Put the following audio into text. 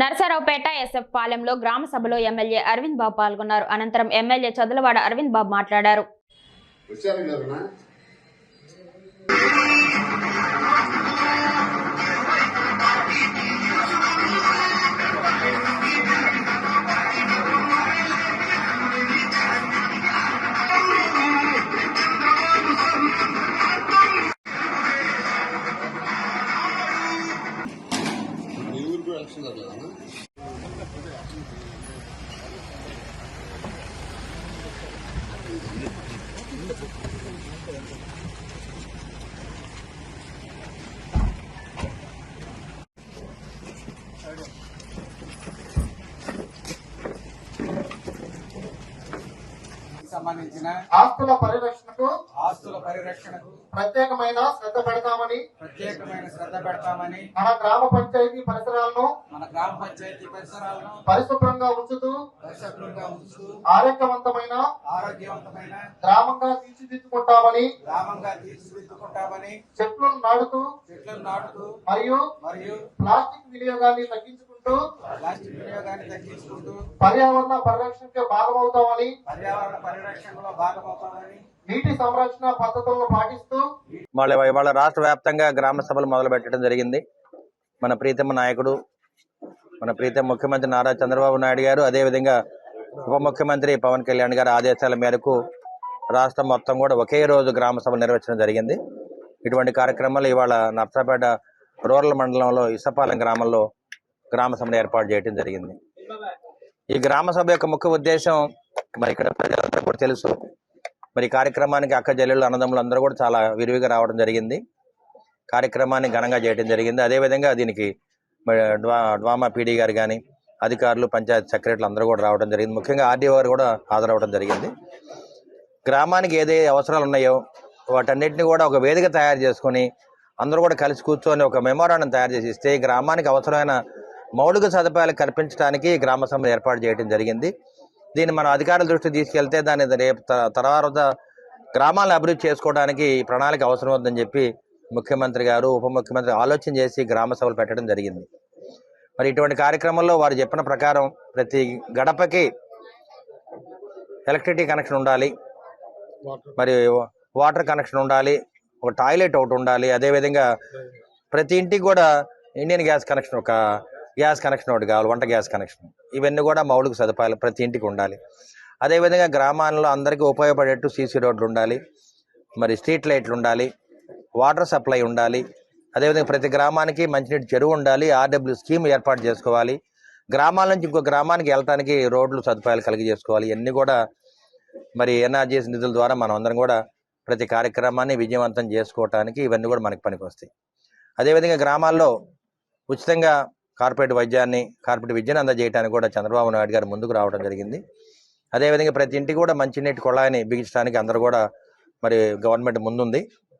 Narasaraopet SF పాలెంలో గ్రామ సభలో MLA Arvind బాబు పాల్గొన్నారు. అనంతరం ఎమ్మెల్యే చదులవాడ అరవింద్ బాబు మాట్లాడారు. సంబంధించిన ఆస్తుల పరిరక్షణకు ఆస్తుల పరిరక్షణకు ప్రత్యేకమైన శ్రద్ధ పెడతామని ప్రత్యేకమైన శ్రద్ధ పెడతామని మన గ్రామ పంచాయతీ పరిసరాలను మన గ్రామ పంచాయతీ పరిసరాలను పరిశుభ్రంగా ఉంచుతూ పరిశుభ్రంగా ఉంచుతూ ఆరోగ్యవంతమైన ఆరోగ్యవంతమైన గ్రామంగా తీర్చిదిద్దుకుంటామని గ్రామంగా తీర్చిదిద్దుకుంటామని చెట్లను నాటుతూ చెట్లను నాటుతూ మరియు మరియు ప్లాస్టిక్ వినియోగాన్ని తగ్గించుకుంటూ ప్లాస్టిక్ వినియోగాన్ని తగ్గించుకుంటూ పర్యావరణ పరిరక్షణకే భాగమవుతామని పర్యావరణ పరిరక్షణలో భాగమవుతామని నీటి సంరక్షణ పద్ధతులను పాటిస్తూ వాళ్ళ ఇవాళ రాష్ట్ర వ్యాప్తంగా గ్రామ సభలు మొదలు పెట్టడం జరిగింది. మన ప్రీతమ నాయకుడు మన ప్రీతమ ముఖ్యమంత్రి నారా చంద్రబాబు నాయుడు గారు అదేవిధంగా ఉప ముఖ్యమంత్రి పవన్ కళ్యాణ్ గారి ఆదేశాల మేరకు రాష్ట్రం మొత్తం కూడా ఒకే రోజు గ్రామ సభలు నిర్వహించడం జరిగింది. ఇటువంటి కార్యక్రమాలు ఇవాళ నర్సాపేట రూరల్ మండలంలో ఇసపాలెం గ్రామంలో గ్రామ సభను ఏర్పాటు చేయడం జరిగింది. ఈ గ్రామ సభ యొక్క ముఖ్య ఉద్దేశం మరి ఇక్కడ ప్రజలందరూ కూడా తెలుసు. మరి కార్యక్రమానికి అక్క జల్లెలు అన్నదమ్ములు అందరూ కూడా చాలా విరివిగా రావడం జరిగింది. కార్యక్రమాన్ని ఘనంగా చేయడం జరిగింది. అదేవిధంగా దీనికి డ్వా డ్వామా పీడీ గారు కానీ అధికారులు పంచాయతీ సెక్రటరీలు అందరూ కూడా రావడం జరిగింది. ముఖ్యంగా ఆర్డీఓ గారు కూడా హాజరవడం జరిగింది. గ్రామానికి ఏదే అవసరాలు ఉన్నాయో వాటన్నిటిని కూడా ఒక వేదిక తయారు చేసుకొని అందరూ కూడా కలిసి కూర్చొని ఒక మెమోరాండం తయారు చేసి ఇస్తే ఈ గ్రామానికి అవసరమైన మౌలిక సదుపాయాలు కల్పించడానికి గ్రామ సభ ఏర్పాటు చేయడం జరిగింది. దీన్ని మనం అధికారుల దృష్టికి తీసుకెళ్తే దాన్ని రేపు తర్వాత గ్రామాలను అభివృద్ధి చేసుకోవడానికి ఈ ప్రణాళిక అవసరం అవుతుందని చెప్పి ముఖ్యమంత్రి గారు ఉప ముఖ్యమంత్రి ఆలోచన చేసి గ్రామ సభలు పెట్టడం జరిగింది. మరి ఇటువంటి కార్యక్రమంలో వారు చెప్పిన ప్రకారం ప్రతి గడపకి ఎలక్ట్రిసిటీ కనెక్షన్ ఉండాలి. మరి వాటర్ కనెక్షన్ ఉండాలి. ఒక టాయిలెట్ ఒకటి ఉండాలి. అదేవిధంగా ప్రతి ఇంటికి కూడా ఇండియన్ గ్యాస్ కనెక్షన్ ఒక గ్యాస్ కనెక్షన్ ఒకటి కావాలి వంట గ్యాస్ కనెక్షన్. ఇవన్నీ కూడా మౌలిక సదుపాయాలు ప్రతి ఇంటికి ఉండాలి. అదేవిధంగా గ్రామాల్లో అందరికీ ఉపయోగపడేట్టు సీసీ రోడ్లు ఉండాలి మరి స్ట్రీట్ లైట్లు ఉండాలి వాటర్ సప్లై ఉండాలి. అదేవిధంగా ప్రతి గ్రామానికి మంచినీటి చెరువు ఉండాలి ఆర్డబ్ల్యూ స్కీమ్ ఏర్పాటు చేసుకోవాలి. గ్రామాల నుంచి ఇంకో గ్రామానికి వెళ్ళటానికి రోడ్లు సదుపాయాలు కలిగి చేసుకోవాలి ఇవన్నీ కూడా మరి ఎన్ఆర్జీఎస్ నిధుల ద్వారా మనం అందరం కూడా ప్రతి కార్యక్రమాన్ని విజయవంతం చేసుకోవటానికి ఇవన్నీ కూడా మనకి పనికొస్తాయి. అదేవిధంగా గ్రామాల్లో ఉచితంగా కార్పొరేట్ వైద్యాన్ని కార్పొరేట్ విద్యను అందజేయడానికి కూడా చంద్రబాబు నాయుడు గారు ముందుకు రావడం జరిగింది. అదేవిధంగా ప్రతి ఇంటికి కూడా మంచినీటి కుళాయిని బిగించడానికి అందరూ కూడా మరి గవర్నమెంట్ ముందుంది.